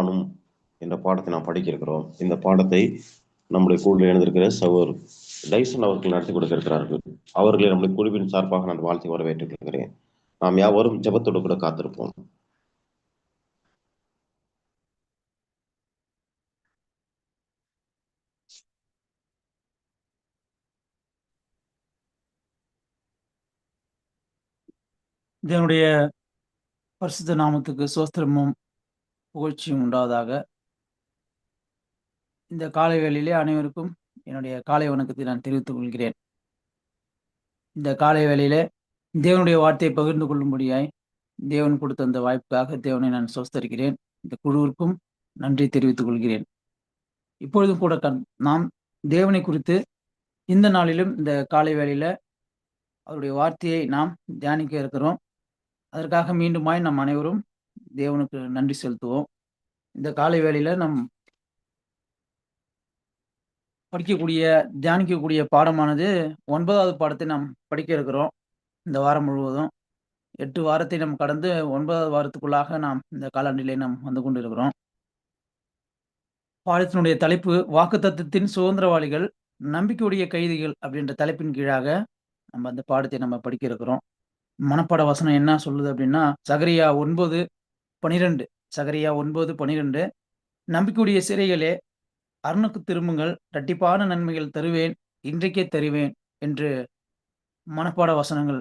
நானும் என்ற பாடத்தை நாம் படிக்க இருக்கிறோம் இந்த பாடத்தை நம்முடைய குழுவில் எழுந்திருக்கிற சவர் டைசன் அவர்கள் நடத்தி கொடுத்திருக்கிறார்கள். அவர்களை நம்முடைய குழுவின் சார்பாக நான் வாழ்த்தி வரவேற்றுக் கொள்கிறேன் நாம் யாவரும் ஜபத்தோடு கூட காத்திருப்போம். இதனுடைய பரிசுத்த நாமத்துக்கு சோஸ்திரமும் புகழ்ச்சியும் உண்டாவதாக இந்த காலைவேளையிலே அனைவருக்கும் என்னுடைய காலை வணக்கத்தை நான் தெரிவித்துக் கொள்கிறேன். இந்த காலை வேளையிலே தேவனுடைய வார்த்தையை பகிர்ந்து கொள்ளும்படியாய் தேவன் கொடுத்த அந்த வாய்ப்புக்காக தேவனை நான் சோஸ்தரிக்கிறேன் இந்த குழுவிற்கும் நன்றி தெரிவித்துக் கொள்கிறேன். இப்பொழுதும் கூட கண் நாம் தேவனை குறித்து இந்த நாளிலும் இந்த காலை வேளையில அவருடைய வார்த்தையை நாம் தியானிக்க இருக்கிறோம். அதற்காக மீண்டுமாய் நம் அனைவரும் தேவனுக்கு நன்றி செலுத்துவோம். இந்த காலை வேளையில நம் படிக்கக்கூடிய தியானிக்கக்கூடிய பாடமானது ஒன்பதாவது பாடத்தை நாம் படிக்க இருக்கிறோம். இந்த வாரம் முழுவதும். எட்டு வாரத்தை நாம் கடந்து ஒன்பதாவது வாரத்துக்குள்ளாக நாம் இந்த காலாண்டிலே நாம் வந்து கொண்டிருக்கிறோம். பாடத்தினுடைய தலைப்பு வாக்குத்தத்தத்தின் சுதந்திரவாளிகள் நம்பிக்கையுடைய கைதிகள் அப்படின்ற தலைப்பின் கீழாக நம்ம அந்த பாடத்தை நம்ம படிக்க இருக்கிறோம். மனப்பாட வசனம் என்ன சொல்லுது அப்படின்னா சகரியா ஒன்பது பனிரெண்டு சகரியா ஒன்பது பனிரெண்டு. நம்பிக்கையுடைய சிறைகளே அருணுக்கு திரும்புங்கள் இரட்டிப்பான நன்மைகள் தருவேன் இன்றைக்கே தருவேன் என்று மனப்பாட வசனங்கள்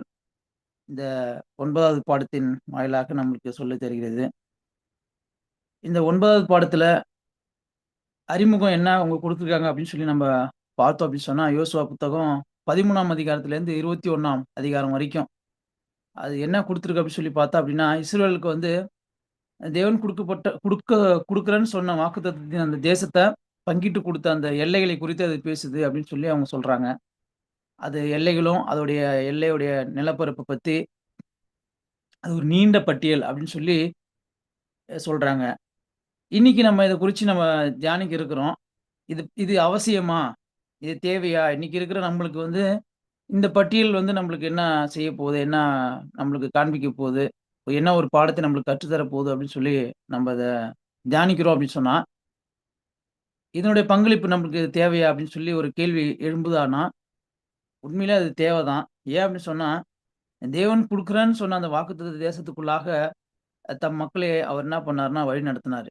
இந்த ஒன்பதாவது பாடத்தின் வாயிலாக நம்மளுக்கு சொல்லி தருகிறது. இந்த ஒன்பதாவது பாடத்துல அறிமுகம் என்ன அவங்க கொடுத்துருக்காங்க அப்படின்னு சொல்லி நம்ம பார்த்தோம் அப்படின்னு சொன்னா யோசுவா புத்தகம் பதிமூணாம் அதிகாரத்துலேருந்து இருபத்தி ஒன்றாம் அதிகாரம் வரைக்கும். அது என்ன கொடுத்துருக்கு அப்படின்னு சொல்லி பார்த்தா அப்படின்னா இஸ்ரேலுக்கு வந்து தேவன் கொடுக்கப்பட்ட கொடுக்க கொடுக்குறேன்னு சொன்ன வாக்குத்தத்தின் அந்த தேசத்தை பங்கிட்டு கொடுத்த அந்த எல்லைகளை குறித்து அது பேசுது அப்படின்னு சொல்லி அவங்க சொல்றாங்க. அது எல்லைகளும் அதோடைய எல்லையுடைய நிலப்பரப்பை பத்தி அது ஒரு நீண்ட பட்டியல் அப்படின்னு சொல்லி சொல்றாங்க. இன்னைக்கு நம்ம இதை குறித்து நம்ம தியானிக்க இருக்கிறோம். இது இது அவசியமா? இது தேவையா? இன்னைக்கு இருக்கிற நம்மளுக்கு வந்து இந்த பட்டியல் வந்து நம்மளுக்கு என்ன செய்ய போகுது? என்ன நம்மளுக்கு காண்பிக்க போகுது? என்ன ஒரு பாடத்தை நம்மளுக்கு கற்றுத்தர போகுது அப்படின்னு சொல்லி நம்ம அதை தியானிக்கிறோம் அப்படின்னு சொன்னால் இதனுடைய பங்களிப்பு நம்மளுக்கு தேவையா அப்படின்னு சொல்லி ஒரு கேள்வி எழும்புதானா உண்மையிலே அது தேவை தான் ஏன் அப்படின்னு சொன்னால் தேவன் கொடுக்குறேன்னு சொன்ன அந்த வாக்குத்த தேசத்துக்குள்ளாக தம் மக்களை அவர் என்ன பண்ணாருன்னா வழி நடத்தினார்.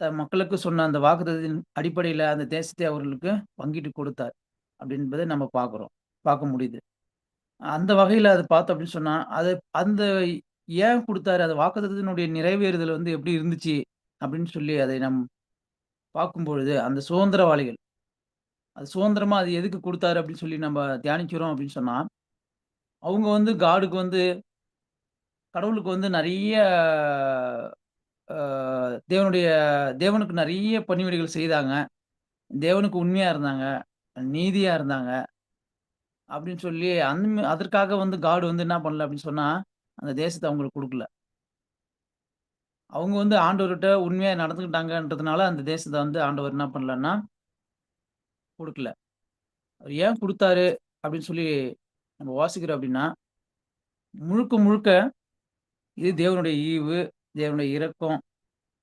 தம் மக்களுக்கு சொன்ன அந்த வாக்குத்தத்தின் அடிப்படையில் அந்த தேசத்தை அவர்களுக்கு பங்கிட்டு கொடுத்தார் அப்படின்பதை நம்ம பார்க்குறோம் பார்க்க முடியுது. அந்த வகையில் அது பார்த்தோம் அப்படின்னு சொன்னால் அது அந்த ஏன் கொடுத்தாரு? அது வாக்குத்தத்தினுடைய நிறைவேறுதல் வந்து எப்படி இருந்துச்சு? அப்படின்னு சொல்லி அதை நம் பார்க்கும் பொழுது அந்த சுதந்திரவாளிகள் அது சுதந்திரமா அது எதுக்கு கொடுத்தாரு அப்படின்னு சொல்லி நம்ம தியானிக்கிறோம் அப்படின்னு சொன்னா அவங்க வந்து காடுக்கு வந்து கடவுளுக்கு வந்து நிறைய தேவனுடைய தேவனுக்கு நிறைய பணிவிடைகள் செய்தாங்க. தேவனுக்கு உண்மையா இருந்தாங்க நீதியா இருந்தாங்க அப்படின்னு சொல்லி அந்த அதற்காக வந்து காடு வந்து என்ன பண்ணல அப்படின்னு சொன்னா அந்த தேசத்தை அவங்களுக்கு கொடுக்கல. அவங்க வந்து ஆண்டவர்கிட்ட உண்மையாக நடந்துக்கிட்டாங்கன்றதுனால அந்த தேசத்தை வந்து ஆண்டவர் என்ன பண்ணலன்னா கொடுக்கல. அவர் ஏன் கொடுத்தாரு அப்படின்னு சொல்லி நம்ம வாசிக்கிறோம் அப்படின்னா முழுக்க முழுக்க இது தேவனுடைய ஈவு தேவனுடைய இரக்கம்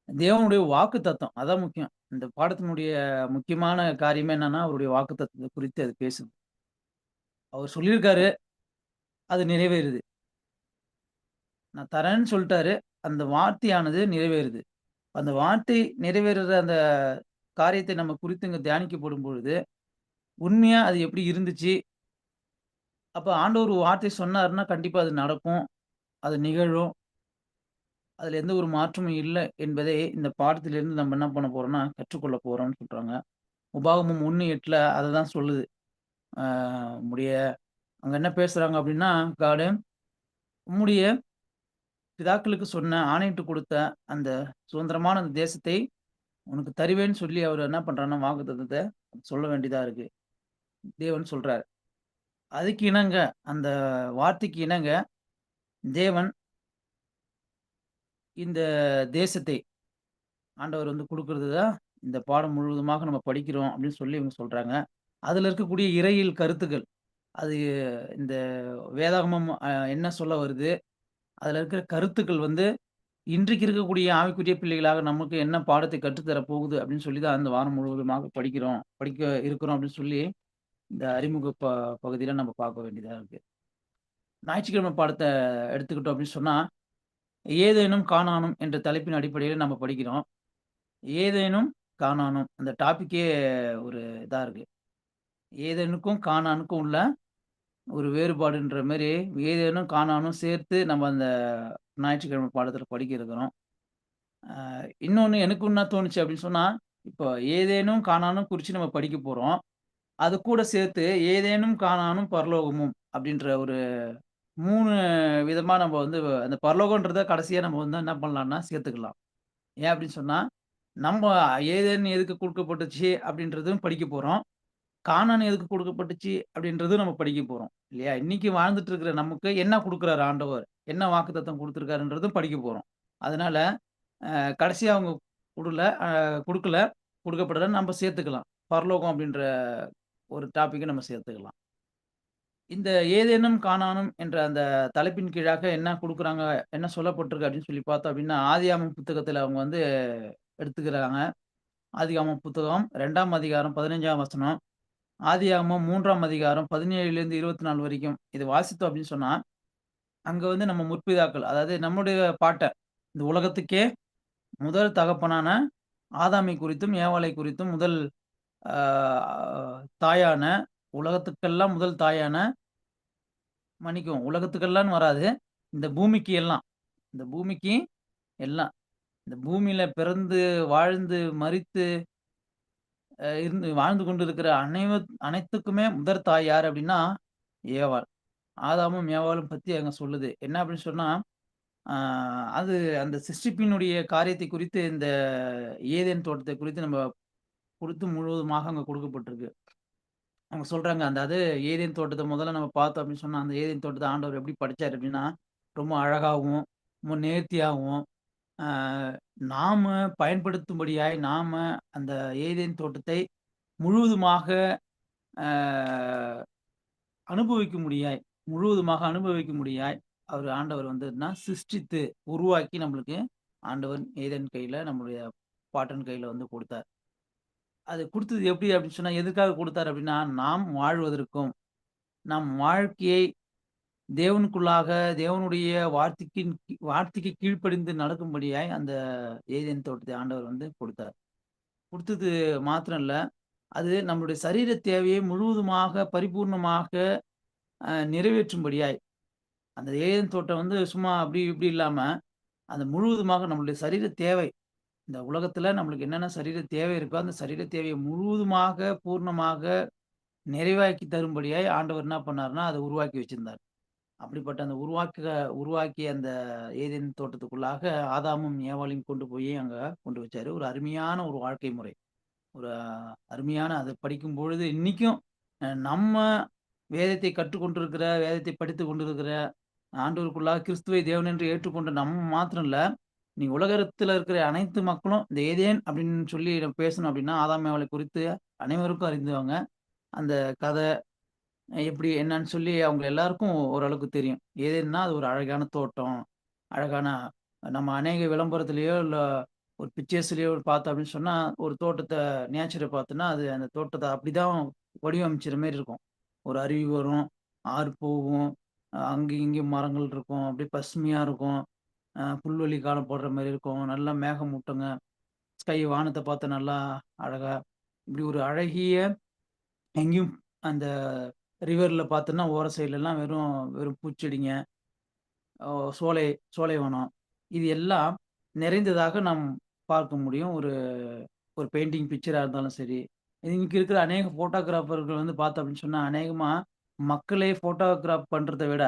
தேவனுடைய வாக்கு தத்துவம் அதான் முக்கியம். இந்த பாடத்தினுடைய முக்கியமான காரியமே என்னன்னா அவருடைய வாக்கு தத்துவத்தை குறித்து அது பேசுது. அவர் சொல்லியிருக்காரு அது நிறைவேறுது. நான் தரேன்னு சொல்லிட்டாரு. அந்த வார்த்தையானது நிறைவேறுது. அந்த வார்த்தை நிறைவேறுற அந்த காரியத்தை நம்ம குறித்து இங்கே தியானிக்கப்படும் பொழுது உண்மையா அது எப்படி இருந்துச்சு? அப்போ ஆண்டவர் ஒரு வார்த்தை சொன்னாருன்னா கண்டிப்பா அது நடக்கும். அது நிகழும். அதுல எந்த ஒரு மாற்றமும் இல்லை என்பதை இந்த பாடத்திலிருந்து நம்ம என்ன பண்ண போறோம்னா கற்றுக்கொள்ள போறோம்னு சொல்றாங்க. உபாகமும் ஒன்று எட்டுல அதை தான் சொல்லுது. உம்முடைய அங்க என்ன பேசுறாங்க அப்படின்னா காடு உம்முடைய பிதாக்களுக்கு சொன்ன ஆணையிட்டு கொடுத்த அந்த சுதந்திரமான அந்த தேசத்தை உனக்கு தருவேன்னு சொல்லி அவர் என்ன பண்றாருன்னா வாக்குத்தத்தை சொல்ல வேண்டியதா இருக்கு. தேவன் சொல்றாரு. அதுக்கு இணங்க அந்த வார்த்தைக்கு இணங்க தேவன் இந்த தேசத்தை ஆண்டவர் வந்து கொடுக்கறது தான் இந்த பாடம் முழுவதுமாக நம்ம படிக்கிறோம் அப்படின்னு சொல்லி இவங்க சொல்றாங்க. அதுல இருக்கக்கூடிய இறையில் கருத்துக்கள் அது இந்த வேதாகமம் என்ன சொல்ல வருது? அதில் இருக்கிற கருத்துக்கள் வந்து இன்றைக்கு இருக்கக்கூடிய ஆவிக்குரிய பிள்ளைகளாக நமக்கு என்ன பாடத்தை கற்றுத்தர போகுது அப்படின்னு சொல்லி தான் அந்த வாரம் முழுவதுமாக படிக்கிறோம் படிக்க இருக்கிறோம் அப்படின்னு சொல்லி இந்த அறிமுக ப பகுதியில் நம்ம பார்க்க வேண்டியதாக இருக்கு. ஞாயிற்றுக்கிழமை பாடத்தை எடுத்துக்கிட்டோம் அப்படின்னு சொன்னால் ஏதேனும் காணானும் என்ற தலைப்பின் அடிப்படையில் நம்ம படிக்கிறோம். ஏதேனும் காணானும் அந்த டாப்பிக்கே ஒரு இதாக இருக்குது ஏதேனுக்கும் காணானுக்கும் உள்ள ஒரு வேறுபாடுன்ற மாரி ஏதேனும் காணானும் சேர்த்து நம்ம அந்த ஞாயிற்றுக்கிழமை பாடத்துல படிக்க இருக்கிறோம். இன்னொன்று இன்னொன்னு எனக்கு என்ன தோணுச்சு அப்படின்னு சொன்னா, இப்போ ஏதேனும் காணானும் குறித்து நம்ம படிக்க போறோம். அது கூட சேர்த்து ஏதேனும் காணானும் பரலோகமும் அப்படின்ற ஒரு மூணு விதமா நம்ம வந்து அந்த பரலோகன்றத கடைசியா நம்ம வந்து என்ன பண்ணலாம்னா சேர்த்துக்கலாம். ஏன் அப்படின்னு சொன்னா, நம்ம ஏதேன்னு எதுக்கு கொடுக்கப்பட்டுச்சு அப்படின்றதும் படிக்க போறோம். கானான் எதுக்கு கொடுக்கப்பட்டுச்சு அப்படின்றதும் நம்ம படிக்க போறோம். இல்லையா? இன்னைக்கு வாழ்ந்துட்டு இருக்கிற நமக்கு என்ன கொடுக்குறாரு ஆண்டவர்? என்ன வாக்குத்தத்தம் கொடுத்துருக்காருன்றதும் படிக்க போறோம். அதனால கடைசி அவங்க கொடுல கொடுக்கல குடுக்கல, நம்ம சேர்த்துக்கலாம். பரலோகம் அப்படின்ற ஒரு டாப்பிக்கை நம்ம சேர்த்துக்கலாம். இந்த ஏதேனும் காணானும் என்ற அந்த தலைப்பின் கீழாக என்ன கொடுக்குறாங்க என்ன சொல்லப்பட்டிருக்கு அப்படின்னு சொல்லி பார்த்தோம் அப்படின்னா, ஆதியாமம் புத்தகத்தில் அவங்க வந்து எடுத்துக்கிறாங்க. ஆதிகாமம் புத்தகம் ரெண்டாம் அதிகாரம் 15ஆம் வசனம். ஆதியாகமம் மூன்றாம் அதிகாரம் 17லேருந்து 24 வரைக்கும். இது வாசித்தோம் அப்படின்னு சொன்னால் அங்கே வந்து நம்ம முற்பிதாக்கள், அதாவது நம்முடைய பாட்டை இந்த உலகத்துக்கே முதல் தகப்பனான ஆதாமை குறித்தும், ஏவாளை குறித்தும் முதல் தாயான, உலகத்துக்கெல்லாம் முதல் தாயான மன்னிக்கும் உலகத்துக்கெல்லாம் வராது. இந்த பூமிக்கு எல்லாம். இந்த பூமிக்கு எல்லாம். இந்த பூமியில பிறந்து, வாழ்ந்து, மறித்து இருந்து வாழ்ந்து கொண்டிருக்கிற அனைவ அனைத்துக்குமே முதற் தாய் யார் அப்படின்னா, ஏவாள். ஆதாமும், ஏவாளும் பத்தி அங்க சொல்லுது. என்ன அப்படின்னு சொன்னா, அது அந்த சிருஷ்டிப்பினுடைய காரியத்தை குறித்து இந்த ஏதேன் தோட்டத்தை குறித்து நம்ம கொடுத்து முழுவதுமாக அங்க கொடுக்கப்பட்டிருக்கு அவங்க சொல்றாங்க, அந்த அது ஏதேன் தோட்டத்தை முதல்ல நம்ம பார்த்தோம் அப்படின்னு சொன்னா, அந்த ஏதேன் தோட்டத்தை ஆண்டவர் எப்படி படிச்சார் அப்படின்னா, ரொம்ப அழகாகவும் ரொம்ப நேர்த்தியாகவும் நாம பயன்படுத்தும்படியாய், நாம அந்த ஏதேன் தோட்டத்தை முழுவதுமாக அனுபவிக்க முடியாய் முழுவதுமாக அனுபவிக்க முடியாய் அவர் ஆண்டவர் வந்ததுன்னா சிருஷ்டித்து, உருவாக்கி நம்மளுக்கு ஆண்டவன் ஏதேன் கையில் நம்மளுடைய பாட்டன் கையில் வந்து கொடுத்தார். அது கொடுத்தது எப்படி அப்படின்னு சொன்னால் எதுக்காக கொடுத்தார் அப்படின்னா, நாம் வாழ்வதற்கும், நம் வாழ்க்கையை தேவனுக்குள்ளாக, தேவனுடைய வார்த்தைக்கின் வார்த்தைக்கு கீழ்ப்படிந்து நடக்கும்படியாய் அந்த ஏதேன் தோட்டத்தை ஆண்டவர் வந்து கொடுத்தார் கொடுத்தது மாத்திரம் இல்லை அது நம்முடைய சரீர தேவையை முழுவதுமாக, பரிபூர்ணமாக நிறைவேற்றும்படியாய், அந்த ஏதேன் தோட்டம் வந்து சும்மா அப்படி இப்படி இல்லாமல் அந்த முழுவதுமாக நம்மளுடைய சரீர தேவை, இந்த உலகத்தில் நம்மளுக்கு என்னென்ன சரீர தேவை இருக்கோ, அந்த சரீர தேவையை முழுவதுமாக, பூர்ணமாக நிறைவாக்கி தரும்படியாய் ஆண்டவர் என்ன பண்ணாருன்னா, அதை உருவாக்கி வச்சிருந்தார். அப்படிப்பட்ட அந்த உருவாக்க உருவாக்கிய அந்த ஏதேன் தோட்டத்துக்குள்ளாக ஆதாமும், ஏவாளையும் கொண்டு போய் அங்கே கொண்டு வச்சாரு. ஒரு அருமையான ஒரு வாழ்க்கை முறை. ஒரு அருமையான அதை படிக்கும் பொழுது இன்னைக்கும் நம்ம வேதத்தை கற்றுக்கொண்டிருக்கிற, வேதத்தை படித்து கொண்டிருக்கிற, ஆண்டவருக்குள்ளாக கிறிஸ்துவை தேவன் என்று ஏற்றுக்கொண்ட நம்ம மாத்திரம் இல்லை நீ உலகத்தில் இருக்கிற அனைத்து மக்களும் இந்த ஏதேன் அப்படின்னு சொல்லி நம்ம பேசணும் அப்படின்னா, ஆதாம், ஏவாளை குறித்து அனைவருக்கும் அறிந்தவங்க. அந்த கதை எப்படி என்னன்னு சொல்லி அவங்க எல்லாருக்கும் ஓரளவுக்கு தெரியும். ஏதேன்னா அது ஒரு அழகான தோட்டம். அழகான நம்ம அநேக விளம்பரத்துலேயோ இல்லை ஒரு பிக்சர்ஸ்லேயோ பார்த்தோம் அப்படின்னு சொன்னால் ஒரு தோட்டத்தை நேச்சரை பார்த்தோன்னா, அது அந்த தோட்டத்தை அப்படிதான் வடிவமைச்சிற மாரி இருக்கும். ஒரு அருவி வரும், ஆறு போகும், அங்கேயும் இங்கேயும் மரங்கள் இருக்கும், அப்படியே பசுமையாக இருக்கும். புல்வெளி காலம் போடுற மாதிரி இருக்கும். நல்லா மேகம் மூட்டங்க ஸ்கை வானத்தை பார்த்தா நல்லா அழகாக இப்படி ஒரு அழகிய எங்கேயும் அந்த ரிவரில் பார்த்தோன்னா, ஓர சைட்லலாம் வெறும் வெறும் பூச்செடிங்க, சோலை சோலை வனம் இது எல்லாம் நிறைந்ததாக நாம் பார்க்க முடியும். ஒரு ஒரு பெயிண்டிங் பிக்சராக இருந்தாலும் சரி. இன்னைக்கு இருக்கிற அநேக ஃபோட்டோகிராஃபர்கள் வந்து பார்த்தோம் அப்படின்னு சொன்னால் அநேகமாக மக்களே ஃபோட்டோகிராஃப் பண்ணுறத விட,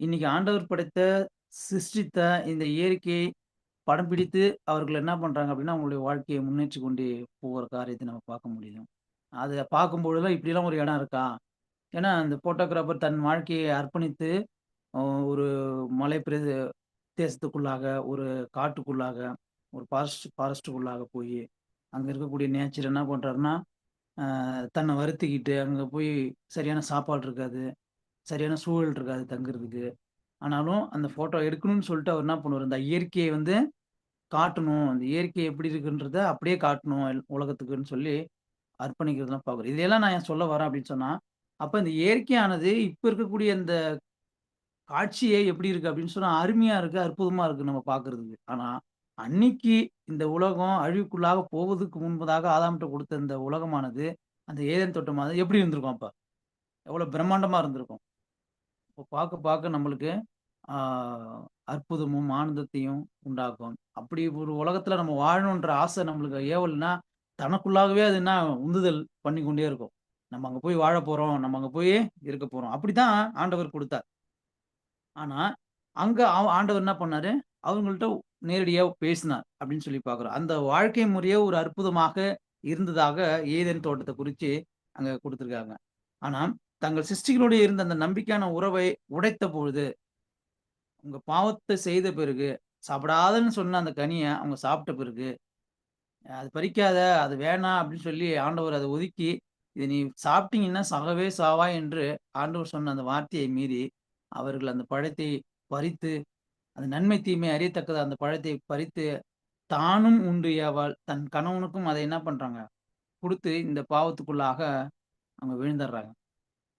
இன்னைக்கு ஆண்டவர் படைத்த, சிருஷ்டித்த இந்த இயற்கையை படம் பிடித்து அவர்கள் என்ன பண்ணுறாங்க அப்படின்னா, அவங்களுடைய வாழ்க்கையை முன்னேற்றி கொண்டு போகிற காரியத்தை நம்ம பார்க்க முடியும். அதை பார்க்கும்பொழுதுலாம் இப்படிலாம் ஒரு இடம் இருக்கா? ஏன்னா, அந்த ஃபோட்டோகிராஃபர் தன் வாழ்க்கையை அர்ப்பணித்து, ஒரு மலை பிரதே தேசத்துக்குள்ளாக, ஒரு காட்டுக்குள்ளாக, ஒரு ஃபாரஸ்ட் ஃபாரஸ்ட்டுக்குள்ளாக போய் அங்கே இருக்கக்கூடிய நேச்சர் என்ன பண்ணுறாருன்னா தன்னை வருத்திக்கிட்டு, அங்கே போய் சரியான சாப்பாடு இருக்காது. சரியான சூழல் இருக்காது தங்குறதுக்கு. ஆனாலும் அந்த ஃபோட்டோ எடுக்கணும்னு சொல்லிட்டு அவர் என்ன பண்ணுவார் அந்த இயற்கையை வந்து காட்டணும். அந்த இயற்கை எப்படி இருக்குன்றத அப்படியே காட்டணும் எல் உலகத்துக்குன்னு சொல்லி அர்ப்பணிக்கிறதெல்லாம் பார்க்குறோம். இதையெல்லாம் நான் ஏன் சொல்ல வரேன் அப்படின்னு சொன்னால் அப்ப இந்த இயற்கையானது இப்ப இருக்கக்கூடிய இந்த காட்சியே எப்படி இருக்கு அப்படின்னு சொன்னா, அருமையா இருக்கு, அற்புதமா இருக்கு நம்ம பாக்குறதுக்கு ஆனா, அன்னைக்கு இந்த உலகம் அழிவுக்குள்ளாக போவதுக்கு முன்பதாக ஆதாமிட்ட கொடுத்த இந்த உலகமானது, அந்த ஏதேன் தோட்டமானது எப்படி இருந்திருக்கும் அப்ப? எவ்வளோ பிரம்மாண்டமா இருந்திருக்கும். இப்போ பார்க்க பார்க்க நம்மளுக்கு அற்புதமும், ஆனந்தத்தையும் உண்டாக்கும். அப்படி ஒரு உலகத்துல நம்ம வாழணுன்ற ஆசை நம்மளுக்கு ஏவல்னா, தனக்குள்ளாகவே அது என்ன உந்துதல் பண்ணிக்கொண்டே இருக்கும். நம்ம அங்க போய் வாழ போறோம். நம்ம அங்க போய் இருக்க போறோம். அப்படிதான் ஆண்டவர் கொடுத்தார் ஆனா, அங்க ஆண்டவர் என்ன பண்ணாரு? அவங்கள்ட்ட நேரடியா பேசினார் அப்படின்னு சொல்லி பாக்குறோம் அந்த வாழ்க்கை முறையே ஒரு அற்புதமாக இருந்ததாக ஏதேன் தோட்டத்தை குறிச்சு அங்க கொடுத்துருக்காங்க ஆனா, தங்கள் சிருஷ்டிகளோடு இருந்த அந்த நம்பிக்கையான உறவை உடைத்த பொழுது, உங்க பாவத்தை செய்த பிறகு, சாப்பிடாதன்னு சொன்ன அந்த கனியை அவங்க சாப்பிட்ட பிறகு, "அது பறிக்காத, அது வேணாம்" அப்படின்னு சொல்லி ஆண்டவர் அதை ஒதுக்கி, இது நீ சாப்பிட்டீங்கன்னா சாகவே சாவா என்று ஆண்டவர் சொன்ன அந்த வார்த்தையை மீறி, அவர்கள் அந்த பழத்தை பறித்து, அந்த நன்மை தீமை அறியத்தக்கது அந்த பழத்தை பறித்து, தானும் உண்டு ஏவாள், தன் கணவனுக்கும் அதை என்ன பண்றாங்க? கொடுத்து இந்த பாவத்துக்குள்ளாக அவங்க விழுந்துடுறாங்க.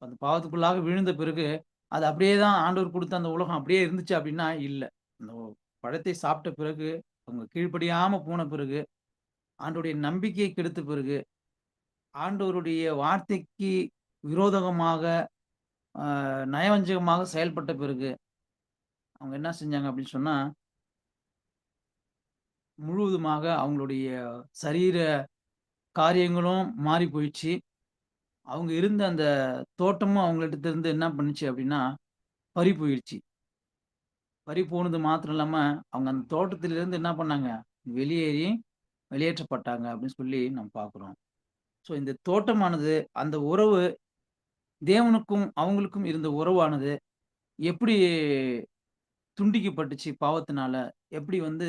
அந்த பாவத்துக்குள்ளாக விழுந்த பிறகு, அது அப்படியே தான் ஆண்டவர் கொடுத்த அந்த உலகம் அப்படியே இருந்துச்சு அப்படின்னா, இல்லை. அந்த பழத்தை சாப்பிட்ட பிறகு, அவங்க கீழ்ப்படியாம போன பிறகு, ஆண்டோடைய நம்பிக்கையை கெடுத்த பிறகு, ஆண்டவருடைய வார்த்தைக்கு விரோதகமாக, நயவஞ்சகமாக செயல்பட்ட பிறகு, அவங்க என்ன செஞ்சாங்க அப்படின்னு சொன்னா முழுவதுமாக அவங்களுடைய சரீர காரியங்களும் மாறி போயிடுச்சு. அவங்க இருந்த அந்த தோட்டமும் அவங்கள்ட்ட இருந்து என்ன பண்ணுச்சு அப்படின்னா, பறி போயிடுச்சு. பறி போனது மாத்திரம் இல்லாம, அவங்க அந்த தோட்டத்திலிருந்து என்ன பண்ணாங்க? வெளியேறி வெளியேற்றப்பட்டாங்க அப்படின்னு சொல்லி நம்ம பார்க்குறோம் ஸோ இந்த தோட்டமானது, அந்த உறவு தேவனுக்கும் அவங்களுக்கும் இருந்த உறவானது எப்படி துண்டிக்கப்பட்டுச்சு பாவத்தினால? எப்படி வந்து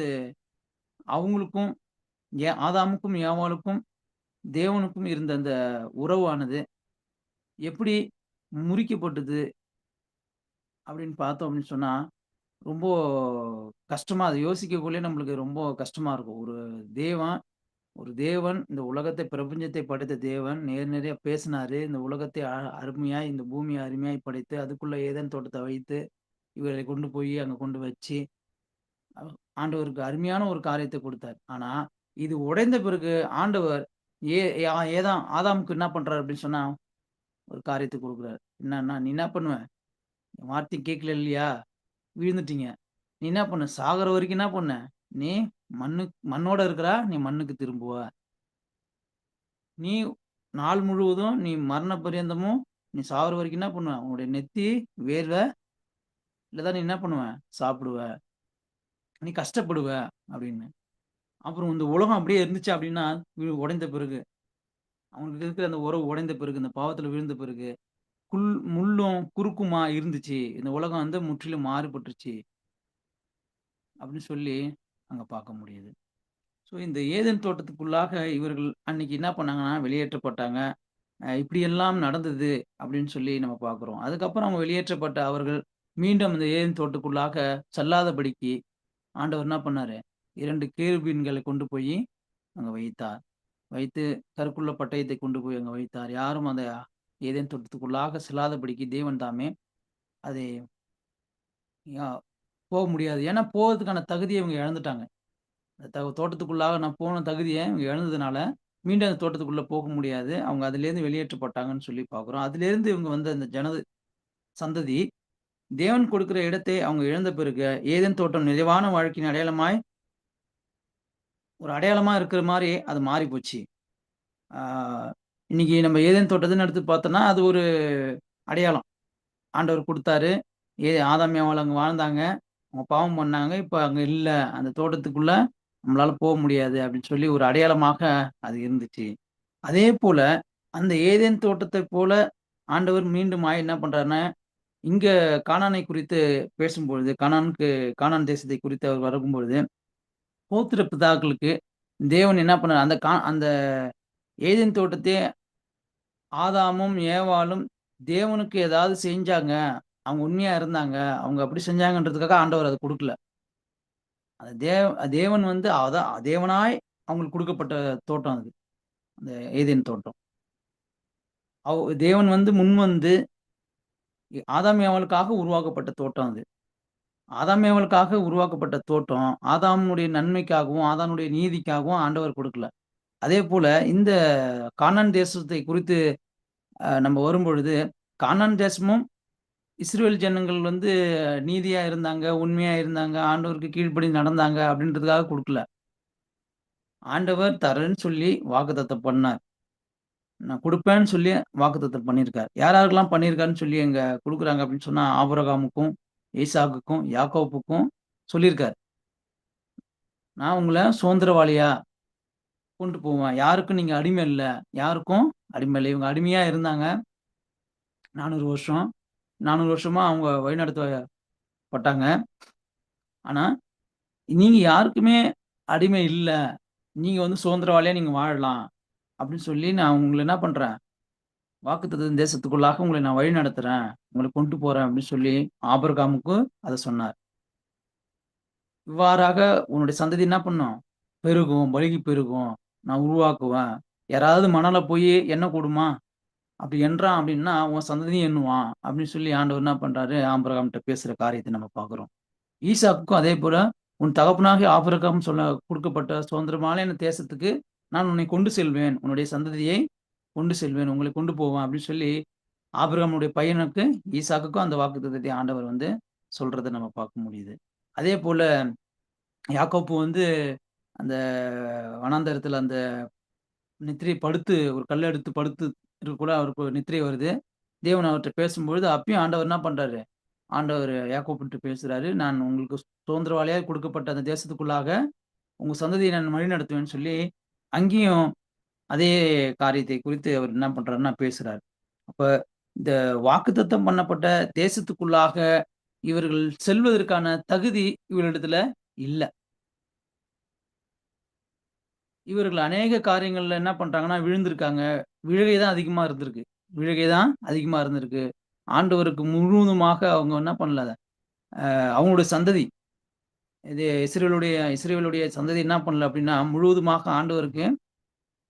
அவங்களுக்கும் ஏ ஆதாமுக்கும், ஏவாளுக்கும், தேவனுக்கும் இருந்த அந்த உறவானது எப்படி முறிக்கப்பட்டது? அப்படின்னு பார்த்தோம் அப்படின்னு சொன்னால் ரொம்ப கஷ்டமாக அதை யோசிக்கக்குள்ளே நம்மளுக்கு ரொம்ப கஷ்டமாக இருக்கும். ஒரு தேவன் ஒரு தேவன் இந்த உலகத்தை பிரபஞ்சத்தை படைத்த தேவன் நேர் நிறைய பேசினாரு. இந்த உலகத்தை அ அருமையாய் இந்த பூமியை அருமையாய் படைத்து, அதுக்குள்ள ஏதேன் தோட்டத்தை வைத்து, இவரை கொண்டு போய் அங்க கொண்டு வச்சு, ஆண்டவருக்கு அருமையான ஒரு காரியத்தை கொடுத்தார் ஆனா, இது உடைந்த பிறகு ஆண்டவர் ஏ ஏதான் ஆதாமுக்கு என்ன பண்றாரு அப்படின்னு சொன்னா, ஒரு காரியத்தை கொடுக்குறாரு என்னன்னா, "நீ என்ன பண்ணுவ? வார்த்தை கேட்கல இல்லையா? விழுந்துட்டீங்க. நீ என்ன பண்ண சாகிற வரைக்கும் என்ன பண்ண நீ மண்ணு மண்ணோட இருக்கிறா, நீ மண்ணுக்கு திரும்புவ. நீ நாள் முழுவதும் நீ மரண பரியந்தமும் நீ சாகுற வரைக்கும் என்ன பண்ணுவ? உன்னுடைய நெத்தி வேர்வை இல்லைதான் நீ என்ன பண்ணுவ? சாப்பிடுவ. நீ கஷ்டப்படுவ" அப்படின்னு. அப்புறம் இந்த உலகம் அப்படியே இருந்துச்சு அப்படின்னா, உடைந்த பிறகு, அவங்களுக்கு இருக்கிற அந்த உறவு உடைந்த பிறகு, இந்த பாவத்துல விழுந்த பிறகு, குல் முள்ளும், குறுக்குமா இருந்துச்சு. இந்த உலகம் வந்து முற்றிலும் மாறுபட்டுருச்சு. அப்படின்னு சொல்லி அங்க பார்க்க முடியுது. ஸோ இந்த ஏதேன் தோட்டத்துக்குள்ளாக இவர்கள் அன்னைக்கு என்ன பண்ணாங்கன்னா, வெளியேற்றப்பட்டாங்க. இப்படியெல்லாம் நடந்தது அப்படின்னு சொல்லி நம்ம பார்க்குறோம் அதுக்கப்புறம் அவங்க வெளியேற்றப்பட்ட அவர்கள் மீண்டும் இந்த ஏதேன் தோட்டத்துக்குள்ளாக செல்லாதபடிக்கு, ஆண்டவர் என்ன பண்ணாரு? 2 கேருபீன்களை கொண்டு போய் அங்க வைத்தார். வைத்து கருக்குள்ள பட்டயத்தை கொண்டு போய் அங்க வைத்தார். யாரும் அந்த ஏதேன் தோட்டத்துக்குள்ளாக செல்லாதபடிக்கு தேவன் தாமே அதை போக முடியாது. ஏன்னா, போகிறதுக்கான தகுதியை இவங்க இழந்துட்டாங்க. அந்த த தோட்டத்துக்குள்ளாக நான் போன தகுதியை இவங்க இழந்ததுனால, மீண்டும் அந்த தோட்டத்துக்குள்ளே போக முடியாது. அவங்க அதுலேருந்து வெளியேற்றப்பட்டாங்கன்னு சொல்லி பார்க்குறோம் அதுலேருந்து இவங்க வந்த அந்த ஜனது சந்ததி, தேவன் கொடுக்குற இடத்தை அவங்க இழந்த பிறகு, ஏதேன் தோட்டம் நிறைவான வாழ்க்கையின் அடையாளமாய் ஒரு அடையாளமாக இருக்கிற மாதிரி அது மாறி போச்சு. இன்னைக்கு நம்ம ஏதேன் தோட்டத்துன்னு எடுத்து பார்த்தோம்னா, அது ஒரு அடையாளம். ஆண்டவர் கொடுத்தாரு ஏ ஆதாம், ஏவாள் வாழ்ந்தாங்க. அவங்க பாவம் பண்ணாங்க. இப்ப அங்க இல்ல. அந்த தோட்டத்துக்குள்ள நம்மளால போக முடியாது அப்படின்னு சொல்லி ஒரு அடையாளமாக அது இருந்துச்சு. அதே போல அந்த ஏதேன் தோட்டத்தை போல ஆண்டவர் மீண்டும் ஆய் என்ன பண்றாருன்னா, இங்க கானானை குறித்து பேசும்பொழுது, கானானுக்கு கானான் தேசத்தை குறித்து அவர் வரும்பொழுது, போத்திர பிதாக்களுக்கு தேவன் என்ன பண்ணார் அந்த கா அந்த ஏதேன் தோட்டத்தை ஆதாமும், ஏவாளும் தேவனுக்கு ஏதாவது செஞ்சாங்க. அவங்க உண்மையா இருந்தாங்க. அவங்க அப்படி செஞ்சாங்கன்றதுக்காக ஆண்டவர் அதை கொடுக்கல அந்த தேவ தேவன் வந்து அதான் தேவனாய் அவங்களுக்கு கொடுக்கப்பட்ட தோட்டம் அது. அந்த ஏதேன் தோட்டம். அவ் தேவன் வந்து முன் வந்து ஆதாமியாவலுக்காக உருவாக்கப்பட்ட தோட்டம் அது. ஆதாமியாவலுக்காக உருவாக்கப்பட்ட தோட்டம், ஆதாமுடைய நன்மைக்காகவும், ஆதாமுடைய நீதிக்காகவும் ஆண்டவர் கொடுக்கல. அதே போல இந்த கானான் தேசத்தை குறித்து நம்ம வரும்பொழுது, கானான் தேசமும் இஸ்ரேல் ஜனங்கள் வந்து நீதியா இருந்தாங்க, உண்மையா இருந்தாங்க, ஆண்டவருக்கு கீழ்ப்படி நடந்தாங்க அப்படின்றதுக்காக கொடுக்கல ஆண்டவர் தரேன்னு சொல்லி வாக்குத்தத்தை பண்ணார். நான் கொடுப்பேன்னு சொல்லி வாக்குத்தத்தை பண்ணியிருக்கார். யார் யாருக்கெல்லாம் பண்ணியிருக்காருன்னு சொல்லி எங்க கொடுக்குறாங்க அப்படின்னு சொன்னா, ஆபரகாமுக்கும் ஈசாக்குக்கும், யாக்கோப்புக்கும் சொல்லியிருக்கார். நான் உங்களை சுதந்திரவாளியா கொண்டு போவேன். யாருக்கும் நீங்க அடிமை இல்லை யாருக்கும் அடிமை இல்லை இவங்க அடிமையா இருந்தாங்க. 400 வருஷம். 400 வருஷமா அவங்க வழிநடத்தப்பட்டாங்க. ஆனா, நீங்க யாருக்குமே அடிமை இல்லை நீங்க வந்து சுதந்திரவாளியா நீங்க வாழலாம். அப்படின்னு சொல்லி நான் உங்களை என்ன பண்றேன்? வாக்குத்தத்தத்தின் தேசத்துக்குள்ளாக உங்களை நான் வழிநடத்துறேன். உங்களை கொண்டு போறேன் அப்படின்னு சொல்லி ஆபர்காமுக்கு அத சொன்னார். இவ்வாறாக உன்னுடைய சந்ததி என்ன பண்ணும்? பெருகும், பலுகி பெருகும். நான் உருவாக்குவேன். யாராவது மணல போய் என்ன கூடுமா? அப்படி என்றான் அப்படின்னா, உன் சந்ததியும் எண்ணுவான். அப்படின்னு சொல்லி ஆண்டவர் என்ன பண்றாரு? ஆபிரகாம்கிட்ட பேசுற காரியத்தை நம்ம பார்க்கிறோம். ஈசாக்குக்கும் அதேபோல உன் தகப்பனாக ஆபிரகாம் சொல்ல கொடுக்கப்பட்ட சுதந்திரமான தேசத்துக்கு நான் உன்னை கொண்டு செல்வேன். உன்னுடைய சந்ததியை கொண்டு செல்வேன். உங்களை கொண்டு போவேன் அப்படின்னு சொல்லி ஆபிரகாமுடைய பையனுக்கு ஈசாக்குக்கும் அந்த வாக்குத்தத்தத்தை ஆண்டவர் வந்து சொல்றதை நம்ம பார்க்க முடியுது. அதே போல யாக்கோப்பு வந்து அந்த வனாந்தரத்துல அந்த நித்திரை படுத்து ஒரு கல் எடுத்து படுத்து கூட அவருக்கு நித்திரை வருது. தேவன் அவர்கிட்ட பேசும்பொழுது அப்பயும் ஆண்டவர் என்ன பண்றாரு? ஆண்டவர் யாக்கோப்புட்ட பேசுறாரு. நான் உங்களுக்கு சுதந்திரவாளியாக கொடுக்கப்பட்ட அந்த தேசத்துக்குள்ளாக உங்க சந்ததியை நான் வழிநடத்துவேன்னு சொல்லி, அங்கேயும் அதே காரியத்தை குறித்து அவர் என்ன பண்றாருன்னா பேசுறாரு அப்ப இந்த வாக்குத்தத்தம் பண்ணப்பட்ட தேசத்துக்குள்ளாக இவர்கள் செல்வதற்கான தகுதி இவர்களிடத்துல இல்ல. இவர்கள் அநேக காரியங்கள்ல என்ன பண்றாங்கன்னா, விழுந்திருக்காங்க. விழுகை தான் அதிகமா இருந்திருக்கு. விழுகை தான் அதிகமா இருந்திருக்கு. ஆண்டவருக்கு முழுவதுமாக அவங்க என்ன பண்ணல, அவங்களுடைய சந்ததி இது இஸ்ரேலுடைய இஸ்ரேலுடைய சந்ததி என்ன பண்ணல அப்படின்னா, முழுவதுமாக ஆண்டவருக்கு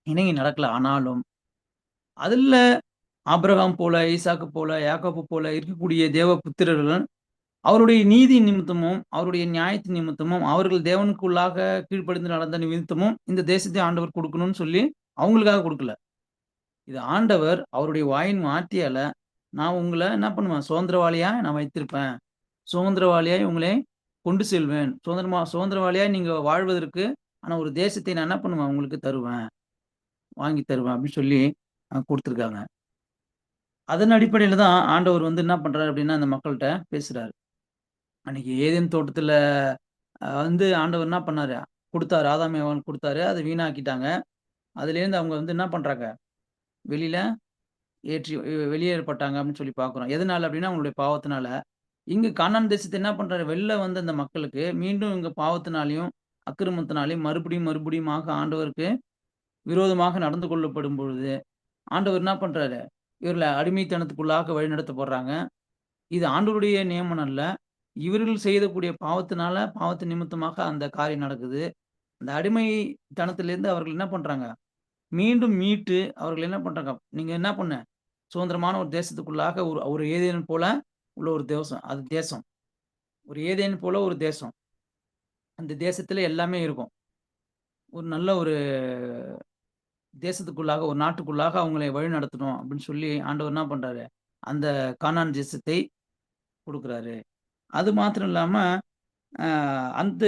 இணங்கி நடக்கல. ஆனாலும், அதுல ஆப்ரஹாம் போல, ஈசாக்கு போல, யாக்கோபு போல இருக்கக்கூடிய தேவ புத்திரர்கள் அவருடைய நீதி நிமித்தமும், அவருடைய நியாயத்தின் நிமித்தமும், அவர்கள் தேவனுக்குள்ளாக கீழ்ப்படிந்து நடந்த நிமித்தமும் இந்த தேசத்தை ஆண்டவர் கொடுக்கணும்னு சொல்லி அவங்களுக்காக கொடுக்கல இது ஆண்டவர் அவருடைய வாயின் வார்த்தையால, நான் உங்களை என்ன பண்ணுவேன்? சுதந்திரவாளியா நான் வைத்திருப்பேன். சுதந்திரவாளியாய் உங்களை கொண்டு செல்வேன். சுதந்திரமா சுதந்திரவாளியாய் நீங்க வாழ்வதற்கு ஆனா ஒரு தேசத்தை நான் என்ன பண்ணுவேன்? உங்களுக்கு தருவேன். வாங்கி தருவேன் அப்படின்னு சொல்லி கொடுத்துருக்காங்க அதன் அடிப்படையில தான் ஆண்டவர் வந்து என்ன பண்றாரு அப்படின்னா, அந்த மக்கள்கிட்ட பேசுறாரு. அன்னைக்கு ஏதேன் தோட்டத்துல வந்து ஆண்டவர் என்ன பண்ணாரு? கொடுத்தாரு ஆதாம் கொடுத்தாரு அதை வீணாக்கிட்டாங்க. அதுலேருந்து அவங்க வந்து என்ன பண்றாங்க? வெளியில ஏற்றி வெளியேறப்பட்டாங்க அப்படின்னு சொல்லி பார்க்குறோம் எதனால அப்படின்னா, அவங்களுடைய பாவத்தினால. இங்கு கானான் தேசத்தை என்ன பண்றாரு? வெளில வந்த அந்த மக்களுக்கு மீண்டும் இங்க பாவத்தினாலையும் அக்கிரமத்தினாலையும் மறுபடியும் மறுபடியுமாக ஆண்டவருக்கு விரோதமாக நடந்து கொள்ளப்படும் பொழுது, ஆண்டவர் என்ன பண்றாரு? இவர்களை அடிமைத்தனத்துக்குள்ளாக வழிநடத்தப்படுறாங்க. இது ஆண்டவருடைய நியமனம் அல்ல. இவர்கள் செய்யக்கூடிய பாவத்தினால, பாவத்தின் நிமித்தமாக அந்த காரியம் நடக்குது. அந்த அடிமைத்தனத்திலேருந்து அவர்கள் என்ன பண்றாங்க? மீண்டும் மீட்டு அவர்கள் என்ன பண்ணுறாங்க நீங்கள் என்ன பண்ண? சுதந்திரமான ஒரு தேசத்துக்குள்ளாக ஒரு ஒரு ஏதேன் போல உள்ள ஒரு தேசம். அது தேசம். ஒரு ஏதேன் போல ஒரு தேசம். அந்த தேசத்தில் எல்லாமே இருக்கும். ஒரு நல்ல ஒரு தேசத்துக்குள்ளாக, ஒரு நாட்டுக்குள்ளாக அவங்களை வழி நடத்தணும் அப்படின்னு சொல்லி ஆண்டவர் என்ன பண்ணுறாரு அந்த கானான் தேசத்தை கொடுக்குறாரு அது மாத்திரம் இல்லாமல் அந்த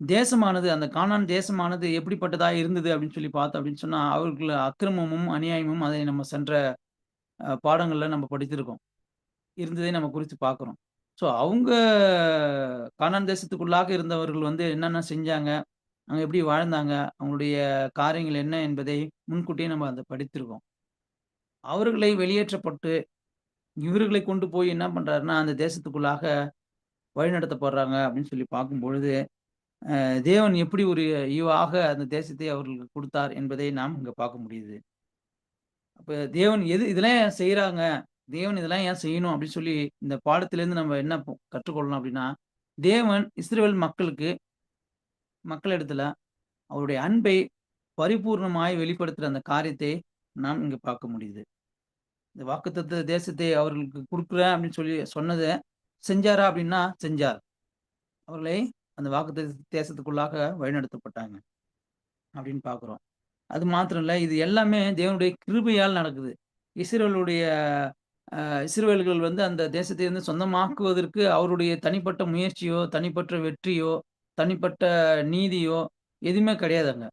தேசமானது அந்த கானான் தேசமானது எப்படிப்பட்டதா இருந்தது அப்படின்னு சொல்லி பார்த்தோம் அப்படின்னு சொன்னா, அவர்கள் அக்கிரமமும், அநியாயமும் அதை நம்ம சென்ற பாடங்கள்ல நம்ம படித்திருக்கோம். இருந்ததை நம்ம குறித்து பார்க்குறோம் ஸோ அவங்க கானான் தேசத்துக்குள்ளாக இருந்தவர்கள் வந்து என்னென்ன செஞ்சாங்க? அவங்க எப்படி வாழ்ந்தாங்க? அவங்களுடைய காரியங்கள் என்ன என்பதை முன்கூட்டியே நம்ம அதை படித்திருக்கோம். அவர்களை வெளியேற்றப்பட்டு, இவர்களை கொண்டு போய் என்ன பண்றாருன்னா, அந்த தேசத்துக்குள்ளாக வழிநடத்தப்படுறாங்க அப்படின்னு சொல்லி பார்க்கும் பொழுது தேவன் எப்படி ஒரு ஈவாக அந்த தேசத்தை அவர்களுக்கு கொடுத்தார் என்பதை நாம் இங்கே பார்க்க முடியுது. அப்போ தேவன் எது இதெல்லாம் ஏன் செய்கிறாங்க தேவன் இதெல்லாம் ஏன் செய்யணும் அப்படின்னு சொல்லி இந்த பாடத்திலேருந்து நம்ம என்ன கற்றுக்கொள்ளணும் அப்படின்னா, தேவன் இஸ்ரேல் மக்களுக்கு மக்களிடத்துல அவருடைய அன்பை பரிபூர்ணமாய் வெளிப்படுத்துகிற அந்த காரியத்தை நாம் இங்கே பார்க்க முடியுது. இந்த வாக்குத்தத்த தேசத்தை அவர்களுக்கு கொடுக்குறேன் அப்படின்னு சொல்லி சொன்னதை செஞ்சாரா அப்படின்னா செஞ்சார். அவர்களை அந்த வாக்கு தேசத்துக்குள்ளாக வழிநடத்தப்பட்டாங்க. அப்படின்னு பார்க்குறோம் அது மாத்திரம் இல்லை இது எல்லாமே தேவனுடைய கிருபையால் நடக்குது. இஸ்ரேலுடைய இஸ்ரேல்கள் வந்து அந்த தேசத்தை வந்து சொந்தமாக்குவதற்கு அவருடைய தனிப்பட்ட முயற்சியோ, தனிப்பட்ட வெற்றியோ, தனிப்பட்ட நீதியோ எதுவுமே கிடையாதுங்க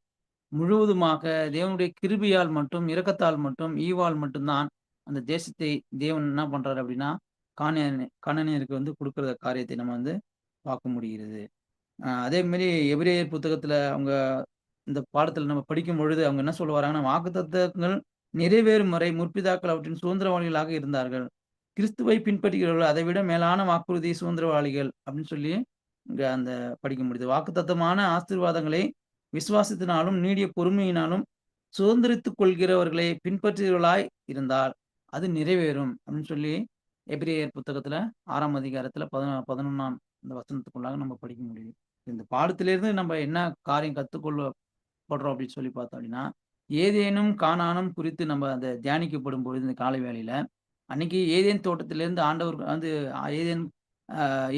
முழுவதுமாக தேவனுடைய கிருபியால் மட்டும், இரக்கத்தால் மட்டும், ஈவால் மட்டும்தான் அந்த தேசத்தை தேவன் என்ன பண்றாரு அப்படின்னா, காண கானானியருக்கு வந்து கொடுக்குற காரியத்தை நம்ம வந்து பார்க்க முடிகிறது. அதே மாரி எபிரேயர் புத்தகத்துல அவங்க இந்த பாடத்துல நம்ம படிக்கும் பொழுது அவங்க என்ன சொல்லுவாராங்கன்னா வாக்குத்தத்தங்கள் நிறைவேறும் வரை முற்பிதாக்கள் அவற்றின் சுதந்திரவாளிகளாக இருந்தார்கள். கிறிஸ்துவை பின்பற்றுகிறவர்கள் அதை விட மேலான வாக்குறுதி சுதந்திரவாளிகள் அப்படின்னு சொல்லி இங்க அந்த படிக்க முடியுது. வாக்குத்தத்தமான ஆசீர்வாதங்களை விசுவாசத்தினாலும், நீடிய பொறுமையினாலும் சுதந்திரித்துக் கொள்கிறவர்களை பின்பற்றுகிறவர்களாய் இருந்தால், அது நிறைவேறும் அப்படின்னு சொல்லி எபிரேயர் புத்தகத்துல ஆறாம் அதிகாரத்துல பத 11ஆம் இந்த வசனத்துக்குள்ளாக நம்ம படிக்க முடியும் இந்த பாடத்திலிருந்து நம்ம என்ன காரியம் கற்றுக்கொள்ள போடுறோம் அப்படின்னு சொல்லி பார்த்தோம் அப்படின்னா, ஏதேனும் கானானும் குறித்து நம்ம அந்த தியானிக்கப்படும் பொழுது இந்த காலை வேலையில் அன்னைக்கு ஏதேன் தோட்டத்திலேருந்து ஆண்டவர் வந்து ஏதேன்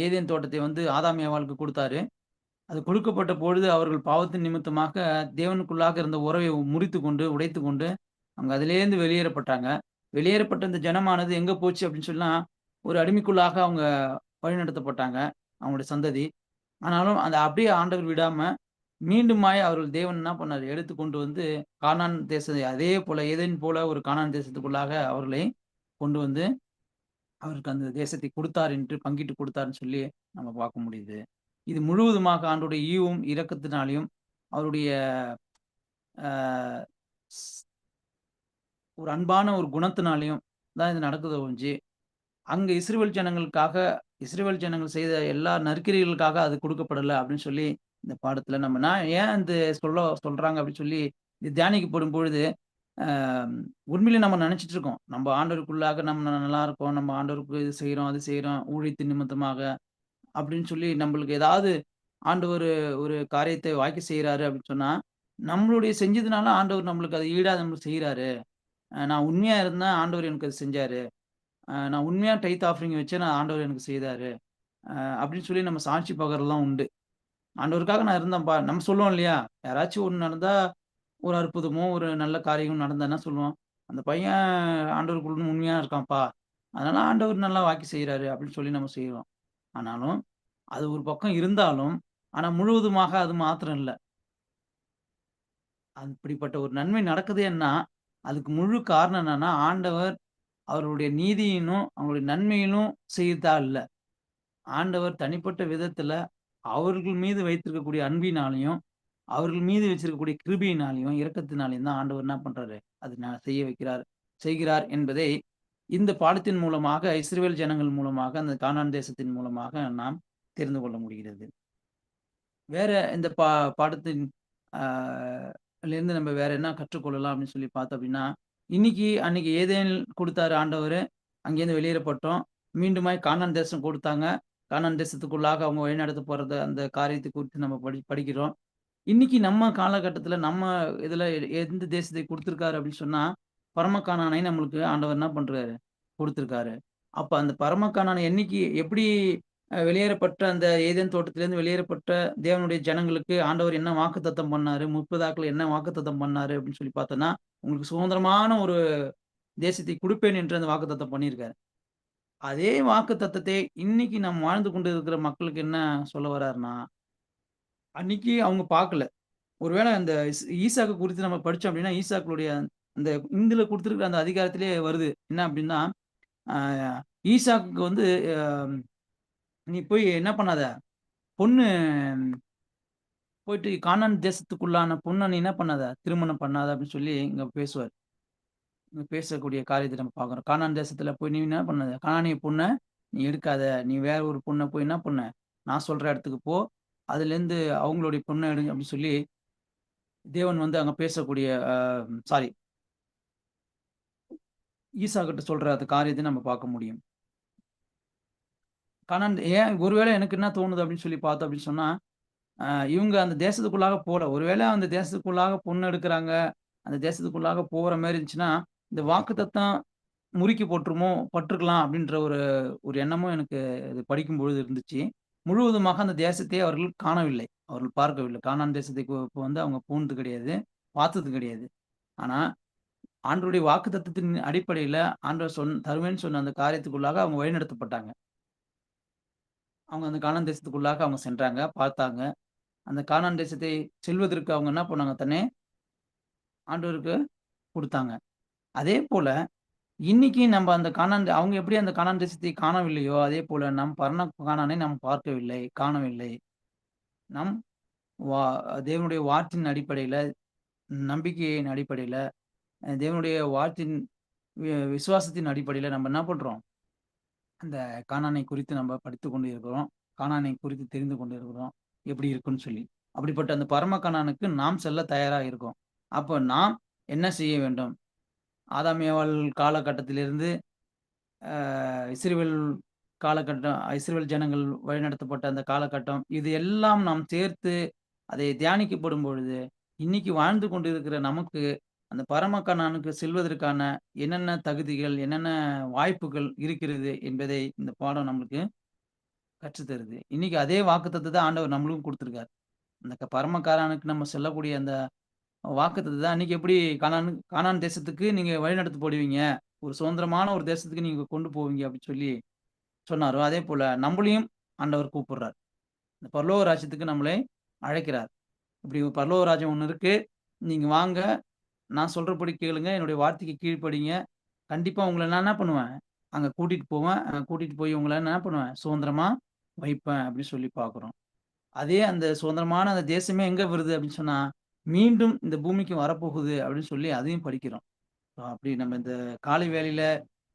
ஏதேன் தோட்டத்தை வந்து ஆதாமிய வாழ்க்கை கொடுத்தாரு அது கொடுக்கப்பட்ட பொழுது அவர்கள் பாவத்தின் நிமித்தமாக தேவனுக்குள்ளாக இருந்த உறவை முறித்துக்கொண்டு, உடைத்துக்கொண்டு அவங்க அதிலேருந்து வெளியேறப்பட்டாங்க. வெளியேறப்பட்ட இந்த ஜனமானது எங்கே போச்சு அப்படின்னு சொன்னா, ஒரு அடிமைக்குள்ளாக அவங்க வழிநடத்தப்பட்டாங்க. அவங்களுடைய சந்ததி. ஆனாலும் அந்த அப்படியே ஆண்டவர் விடாம, மீண்டுமாய் அவர்கள் தேவன் என்ன பண்ணார் எடுத்து கொண்டு வந்து கானான் தேசத்தை அதே போல ஏதேன் போல ஒரு கானான் தேசத்துக்குள்ளாக அவர்களை கொண்டு வந்து, அவருக்கு அந்த தேசத்தை கொடுத்தார் என்று பங்கிட்டு கொடுத்தாருன்னு சொல்லி நம்ம பார்க்க முடியுது. இது முழுவதுமாக ஆண்டுடைய ஈவும், இரக்கத்தினாலையும் அவருடைய ஒரு அன்பான ஒரு குணத்தினாலையும் தான் இது நடக்குது ஒழிஞ்சு, அங்க இஸ்ரேல் ஜனங்களுக்காக இஸ்ரேல் ஜனங்கள் செய்த எல்லா நற்கிரிகளுக்காக அது கொடுக்கப்படலை அப்படின்னு சொல்லி இந்த பாடத்துல நம்ம நான் ஏன் இந்த சொல்ல சொல்றாங்க அப்படின்னு சொல்லி தியானிக்கு தியானிக்கப்படும் பொழுது, உண்மையிலே நம்ம நினைச்சிட்டு இருக்கோம். நம்ம ஆண்டவருக்குள்ளாக நம்ம நல்லா இருக்கோம். நம்ம ஆண்டவருக்கு இது செய்கிறோம் அது செய்கிறோம் ஊழியத்தின் நிமித்தமாக அப்படின்னு சொல்லி நம்மளுக்கு ஏதாவது ஆண்டவர் ஒரு காரியத்தை வாய்க்க செய்கிறாரு அப்படின்னு சொன்னா, நம்மளுடைய செஞ்சதுனால ஆண்டவர் நம்மளுக்கு அது ஈடாக நம்மளுக்கு செய்கிறாரு நான் உண்மையா இருந்தேன், ஆண்டவர் எனக்கு அது செஞ்சாரு. நான் உண்மையாக டைத் ஆஃபரிங் வச்சேன், நான் ஆண்டவர் எனக்கு செய்தாரு. அப்படின்னு சொல்லி நம்ம சாட்சி பகர்லாம் உண்டு. ஆண்டவருக்காக நான் இருந்தேன்ப்பா. நம்ம சொல்லுவோம் இல்லையா? யாராச்சும் ஒன்று நடந்தா, ஒரு அற்புதமோ, ஒரு நல்ல காரியமும் நடந்தா என்ன சொல்லுவோம்? அந்த பையன் ஆண்டவருக்குள்ள உண்மையாக இருக்கான்ப்பா. அதனால ஆண்டவர் நல்லா வாக்கி செய்கிறாரு அப்படின்னு சொல்லி நம்ம செய்கிறோம் ஆனாலும், அது ஒரு பக்கம் இருந்தாலும், ஆனால் முழுவதுமாக அது மாத்திரம் இல்லை அப்படிப்பட்ட ஒரு நன்மை நடக்குது என்ன அதுக்கு முழு காரணம் என்னன்னா, ஆண்டவர் அவருடைய நீதியிலும், அவங்களுடைய நன்மையிலும் செய்தா இல்ல. ஆண்டவர் தனிப்பட்ட விதத்துல அவர்கள் மீது வைத்திருக்கக்கூடிய அன்பினாலயும், அவர்கள் மீது வச்சிருக்கக்கூடிய கிருபியினாலையும் இரக்கத்தினாலயும் தான் ஆண்டவர் என்ன பண்றாரு? அது நான் செய்ய வைக்கிறார் செய்கிறார் என்பதை இந்த பாடத்தின் மூலமாக, இஸ்ரேல் ஜனங்கள் மூலமாக, அந்த கானான் தேசத்தின் மூலமாக நாம் தெரிந்து கொள்ள முடிகிறது. வேற இந்த பா பாடத்தின் அ இருந்து நம்ம வேற என்ன கற்றுக்கொள்ளலாம் அப்படின்னு சொல்லி பார்த்தோம் அப்படின்னா, இன்னைக்கு அன்னைக்கு ஏதேன் கொடுத்தாரு ஆண்டவர் அங்கேருந்து வெளியேறப்பட்டோம். மீண்டுமாய் கானான் தேசம் கொடுத்தாங்க கானான் தேசத்துக்குள்ளாக அவங்க வழிநடத்த போறது அந்த காரியத்தை குறித்து நம்ம படி படிக்கிறோம். இன்னைக்கு நம்ம காலகட்டத்துல நம்ம இதில் எந்த தேசத்தை கொடுத்துருக்காரு அப்படின்னு சொன்னா, பரம நம்மளுக்கு ஆண்டவர் என்ன பண்ணுறாரு கொடுத்துருக்காரு அப்போ அந்த பரம என்னைக்கு எப்படி வெளியேறப்பட்ட அந்த ஏதேன் தோட்டத்திலேருந்து வெளியேறப்பட்ட தேவனுடைய ஜனங்களுக்கு ஆண்டவர் என்ன வாக்குத்தத்தம் பண்ணாரு? முற்பதாக்கள் என்ன வாக்குத்தத்தம் பண்ணாரு? அப்படின்னு சொல்லி பார்த்தோன்னா உங்களுக்கு சுதந்திரமான ஒரு தேசத்தை கொடுப்பேன் என்று அந்த வாக்குத்தத்தம் பண்ணியிருக்காரு. அதே வாக்குத்தத்தத்தை இன்னைக்கு நம்ம வாழ்ந்து கொண்டு இருக்கிற மக்களுக்கு என்ன சொல்ல வர்றாருன்னா, அன்னைக்கு அவங்க பார்க்கல. ஒருவேளை அந்த ஈசாக்கு குறித்து நம்ம படித்தோம் அப்படின்னா, ஈசாக்களுடைய அந்த இந்துல குடுத்திருக்கிற அந்த அதிகாரத்திலேயே வருது. என்ன அப்படின்னா, ஈசாக்கு வந்து நீ போய் என்ன பண்ணாத, பொண்ணு போயிட்டு கானான் தேசத்துக்குள்ளான பொண்ணை நீ என்ன பண்ணாத, திருமணம் பண்ணாத அப்படின்னு சொல்லி இங்க பேசுவார் பேசக்கூடிய காரியத்தை நம்ம பார்க்குறோம். கானான் தேசத்துல போய் நீ என்ன பண்ணாத, கானானிய பொண்ணை நீ எடுக்காத. நீ வேற ஒரு பொண்ணை போய் என்ன பண்ண நான் சொல்ற இடத்துக்கு போ. அதுலேருந்து அவங்களுடைய பொண்ணை எடுங்க அப்படின்னு சொல்லி, தேவன் வந்து அங்க பேசக்கூடிய சாரி ஈசா கிட்ட சொல்ற அந்த காரியத்தை நம்ம பார்க்க முடியும். கானான் ஏன் ஒருவேளை எனக்கு என்ன தோணுது அப்படின்னு சொல்லி பார்த்தோம் அப்படின்னு சொன்னா, இவங்க அந்த தேசத்துக்குள்ளாக போல. ஒருவேளை அந்த தேசத்துக்குள்ளாக பொண்ணு எடுக்கிறாங்க அந்த தேசத்துக்குள்ளாக போற மாதிரி இருந்துச்சுன்னா, இந்த வாக்குத்தத்தம் முறுக்கி போட்டுருமோ பட்டிருக்கலாம் அப்படின்ற ஒரு ஒரு எண்ணமும் எனக்கு இது படிக்கும்பொழுது இருந்துச்சு. முழுவதுமாக அந்த தேசத்தை அவர்கள் காணவில்லை. அவர்கள் பார்க்கவில்லை. காணான் தேசத்தை வந்து அவங்க போனது கிடையாது. பார்த்தது கிடையாது. ஆனா, வாக்கு தத்துவத்தின் அடிப்படையில ஆண்டவர் சொன் தருவேன்னு சொன்ன அந்த காரியத்துக்குள்ளாக அவங்க வழிநடத்தப்பட்டாங்க. அவங்க அந்த காணான் தேசத்துக்குள்ளாக அவங்க சென்றாங்க, பார்த்தாங்க. அந்த காணான் தேசத்தை செல்வதற்கு அவங்க என்ன பண்ணாங்க தானே ஆண்டவருக்கு அதே போல் இன்னைக்கு நம்ம அந்த காணான் அவங்க எப்படி அந்த காணான் தேசத்தை காணவில்லையோ, அதே போல நம் பரண காணானை நாம் பார்க்கவில்லை, காணவில்லை. நம் வா தேவனுடைய வார்த்தையின் அடிப்படையில, நம்பிக்கையின் அடிப்படையில, தேவனுடைய வார்த்தையின் வி விசுவாசத்தின் அடிப்படையில நம்ம என்ன பண்றோம்? அந்த காணானை குறித்து நம்ம படித்துக் கொண்டு இருக்கிறோம். காணானை குறித்து தெரிந்து கொண்டு இருக்கிறோம். எப்படி இருக்குன்னு சொல்லி. அப்படிப்பட்ட அந்த பரம காணானுக்கு நாம் செல்ல தயாராக இருக்கோம். அப்போ நாம் என்ன செய்ய வேண்டும்? ஆதாமியவாள் காலகட்டத்திலிருந்து அ காலகட்டம் இஸ்ரவேல் ஜனங்கள் வழிநடத்தப்பட்ட அந்த காலகட்டம், இது எல்லாம் நாம் சேர்த்து அதை தியானிக்கப்படும் பொழுது, இன்னைக்கு வாழ்ந்து கொண்டிருக்கிற நமக்கு அந்த பரம கானானுக்கு செல்வதற்கான என்னென்ன தகுதிகள், என்னென்ன வாய்ப்புகள் இருக்கிறது என்பதை இந்த பாடம் நம்மளுக்கு கற்றுத்தருது இன்னைக்கு அதே வாக்குத்தத்தத்த ஆண்டவர் நம்மளுக்கும் கொடுத்துருக்காரு அந்த க பரம நம்ம செல்லக்கூடிய அந்த வாக்குத்தத்தை தான் இன்னைக்கு எப்படி காணான் காணான் தேசத்துக்கு நீங்க வழிநடத்தப்படுவீங்க. ஒரு சுதந்திரமான ஒரு தேசத்துக்கு நீங்க கொண்டு போவீங்க அப்படின்னு சொல்லி சொன்னாரோ, அதேபோல நம்மளையும் ஆண்டவர் கூப்பிடுறார். இந்த பரலோக ராஜ்யத்துக்கு நம்மளை அழைக்கிறார். இப்படி ஒரு பரலோக ராஜ்யம் ஒன்று இருக்கு. நீங்க வாங்க. நான் சொல்கிறபடி கேளுங்க. என்னுடைய வார்த்தைக்கு கீழ்ப்படிங்க. கண்டிப்பாக உங்களை நான் என்ன பண்ணுவேன்? அங்கே கூட்டிகிட்டு போவேன். கூட்டிகிட்டு போய் உங்களை என்ன பண்ணுவேன்? சுதந்திரமாக வைப்பேன் அப்படின்னு சொல்லி பார்க்குறோம் அதே அந்த சுதந்திரமான அந்த தேசமே எங்கே வருது அப்படின்னு சொன்னால் மீண்டும் இந்த பூமிக்கு வரப்போகுது அப்படின்னு சொல்லி அதையும் படிக்கிறோம். அப்படி நம்ம இந்த காலை வேலையில்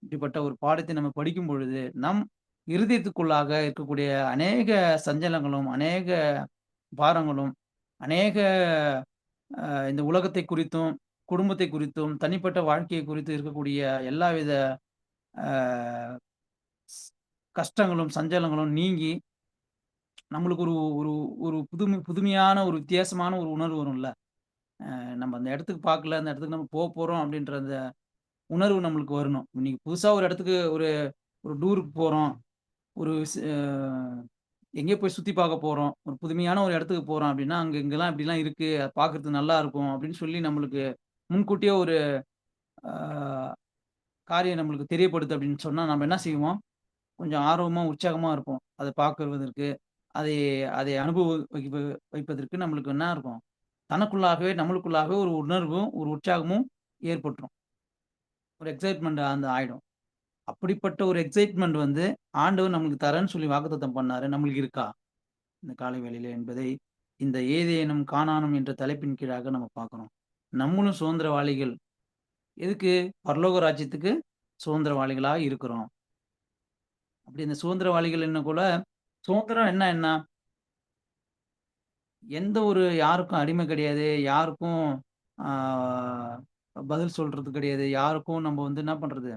இப்படிப்பட்ட ஒரு பாடத்தை நம்ம படிக்கும் பொழுது, நம் இருதயத்துக்குள்ளாக இருக்கக்கூடிய அநேக சஞ்சலங்களும், அநேக பாரங்களும், அநேக இந்த உலகத்தை குறித்தும், குடும்பத்தை குறித்தும், தனிப்பட்ட வாழ்க்கையை குறித்து இருக்கக்கூடிய எல்லாவித கஷ்டங்களும், சஞ்சலங்களும் நீங்கி நம்மளுக்கு ஒரு ஒரு ஒரு புதுமை புதுமையான ஒரு வித்தியாசமான ஒரு உணர்வு வரும்ல. நம்ம அந்த இடத்துக்கு பார்க்கல, அந்த இடத்துக்கு நம்ம போக போகிறோம் அப்படின்ற அந்த உணர்வு நம்மளுக்கு வரணும். இன்னைக்கு புதுசாக ஒரு இடத்துக்கு ஒரு ஒரு டூருக்கு போகிறோம் ஒரு எங்கேயோ போய் சுற்றி பார்க்க போகிறோம் ஒரு புதுமையான ஒரு இடத்துக்கு போகிறோம் அப்படின்னா, அங்கே இங்கெல்லாம் இப்படிலாம் இருக்குது அதை பார்க்கறதுக்கு நல்லா இருக்கும் அப்படின்னு சொல்லி நம்மளுக்கு முன்கூட்டியே ஒரு காரியம் நம்மளுக்கு தெரியப்படுது அப்படின்னு சொன்னால் நம்ம என்ன செய்வோம்? கொஞ்சம் ஆர்வமாக உற்சாகமாக இருப்போம். அதை பார்க்குவதற்கு, அதை அதை அனுபவ வைப்ப வைப்பதற்கு நம்மளுக்கு என்ன இருக்கும்? தனக்குள்ளாகவே நம்மளுக்குள்ளாகவே ஒரு உணர்வும், ஒரு உற்சாகமும் ஏற்பட்டுரும். ஒரு எக்ஸைட்மெண்ட் அந்த ஆயிடும். அப்படிப்பட்ட ஒரு எக்ஸைட்மெண்ட் வந்து ஆண்டவர் நம்மளுக்கு தரேன்னு சொல்லி வாக்குத்தத்தம் பண்ணாரு. நம்மளுக்கு இருக்கா? இந்த காலை வேளையில என்பதை இந்த ஏதேனும் காணானும் என்ற தலைப்பின் கீழாக நம்ம பார்க்குறோம் நம்மளும் சுதந்திரவாளிகள். எதுக்கு? பரலோக ராஜ்யத்துக்கு சுதந்திரவாளிகளா இருக்கிறோம். அப்படி இந்த சுதந்திரவாளிகள் என்ன கூட சுதந்திரம் என்ன என்ன? எந்த ஒரு யாருக்கும் அடிமை கிடையாது. யாருக்கும் பதில் சொல்றது கிடையாது. யாருக்கும் நம்ம வந்து என்ன பண்றது?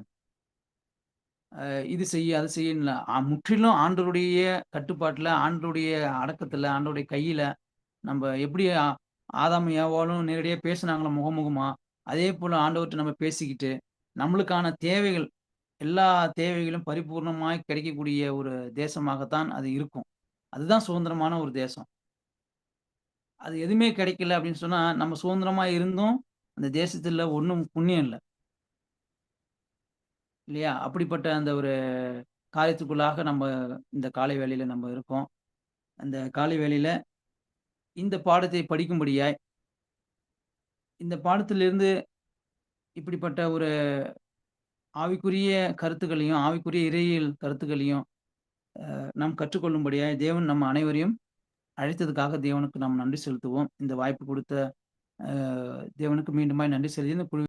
இது செய்ய, அது செய்யன்னு முற்றிலும் ஆண்டருடைய கட்டுப்பாட்டுல, ஆண்டருடைய அடக்கத்துல, ஆண்டருடைய கையில நம்ம எப்படி ஆதாம் ஆதாமும், நேரடியாக பேசினாங்களா பேசுனாங்களோ முகமுகமா, அதேபோல ஆண்டவர்கிட்ட நம்ம பேசிக்கிட்டு, நம்மளுக்கான தேவைகள், எல்லா தேவைகளும் பரிபூர்ணமாய் கிடைக்கக்கூடிய ஒரு தேசமாகத்தான் அது இருக்கும். அதுதான் சுதந்திரமான ஒரு தேசம். அது எதுவுமே கிடைக்கல அப்படின்னு சொன்னா, நம்ம சுதந்திரமா இருந்தும், அந்த தேசத்துல ஒன்றும் புண்ணியம் இல்ல. இல்லையா? அப்படிப்பட்ட அந்த ஒரு காரியத்துக்குள்ளாக நம்ம இந்த காலை வேலையில நம்ம இருக்கோம். அந்த காலை வேலையில இந்த பாடத்தை படிக்கும்படியாய் இந்த பாடத்திலிருந்து இப்படிப்பட்ட ஒரு ஆவிக்குரிய கருத்துக்களையும், ஆவிக்குரிய இறையியல் கருத்துக்களையும் நாம் கற்றுக்கொள்ளும்படியாய் தேவன் நம்ம அனைவரையும் அழைத்ததுக்காக தேவனுக்கு நாம் நன்றி செலுத்துவோம். இந்த வாய்ப்பு கொடுத்த தேவனுக்கு மீண்டுமாய் நன்றி செலுத்தி இந்த குழு